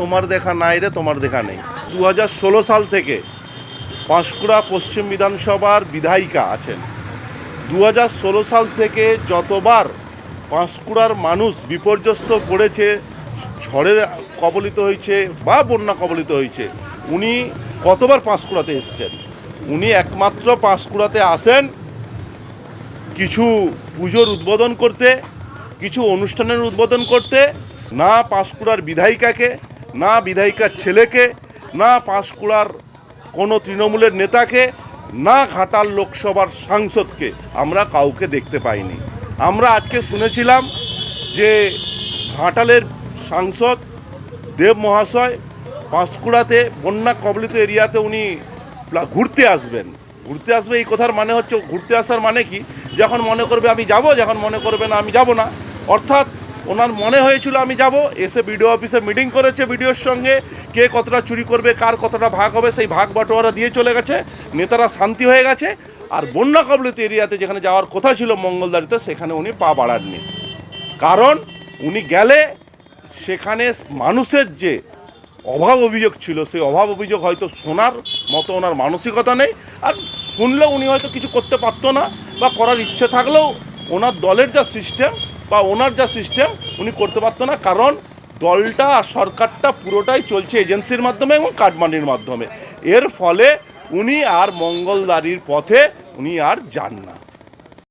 তোমার দেখা নাই রে, তোমার দেখা নেই। দু হাজার ষোলো সাল থেকে পাঁশকুড়া পশ্চিম বিধানসভার বিধায়িকা আছেন। দু হাজার ষোলো সাল থেকে যতবার পাঁশকুড়ার মানুষ বিপর্যস্ত পড়েছে, ঝড়ের কবলিত হয়েছে বা বন্যা কবলিত হয়েছে, উনি কতবার পাঁশকুড়াতে এসেছেন? উনি একমাত্র পাঁশকুড়াতে আসেন কিছু পুজোর উদ্বোধন করতে, কিছু অনুষ্ঠানের উদ্বোধন করতে, না পাঁশকুড়ার বিধায়িকাকে না বিধায়িকার ছেলেকে, না পাঁশকুড়ার কোনো তৃণমূলের নেতাকে, না ঘাটাল লোকসভার সাংসদকে আমরা কাউকে দেখতে পাইনি। আমরা আজকে শুনেছিলাম যে ঘাটালের সাংসদ দেব মহাশয় পাঁশকুড়াতে, বন্যা কবলিত এরিয়াতে উনি ঘুরতে আসবেন। ঘুরতে আসবে এই কথার মানে হচ্ছে, ঘুরতে আসার মানে কি? যখন মনে করবে আমি যাব, যখন মনে করবে না আমি যাব না। অর্থাৎ ওনার মনে হয়েছিল আমি যাব, এসে বিডিও অফিসে মিটিং করেছে বিডিওর সঙ্গে, কে কতটা চুরি করবে, কার কতটা ভাগ হবে, সেই ভাগ বাটোয়ারা দিয়ে চলে গেছে, নেতারা শান্তি হয়ে গেছে, আর বন্যা কবলিত এরিয়াতে যেখানে যাওয়ার কথা ছিল মঙ্গলদারিতে, সেখানে উনি পা বাড়াননি। কারণ উনি গেলে সেখানে মানুষের যে অভাব অভিযোগ ছিল, সেই অভাব অভিযোগ হয়তো শোনার মতো ওনার মানসিকতা নেই, আর শুনলেও উনি হয়তো কিছু করতে পারতো না, বা করার ইচ্ছে থাকলেও ওনার দলের যা সিস্টেম বা ওনার যা সিস্টেম উনি করতে পারতো না। কারণ দলটা আর সরকারটা পুরোটাই চলছে এজেন্সির মাধ্যমে এবং কাঠমান্ডির মাধ্যমে। এর ফলে উনি আর মঙ্গলদারির পথে উনি আর যান না।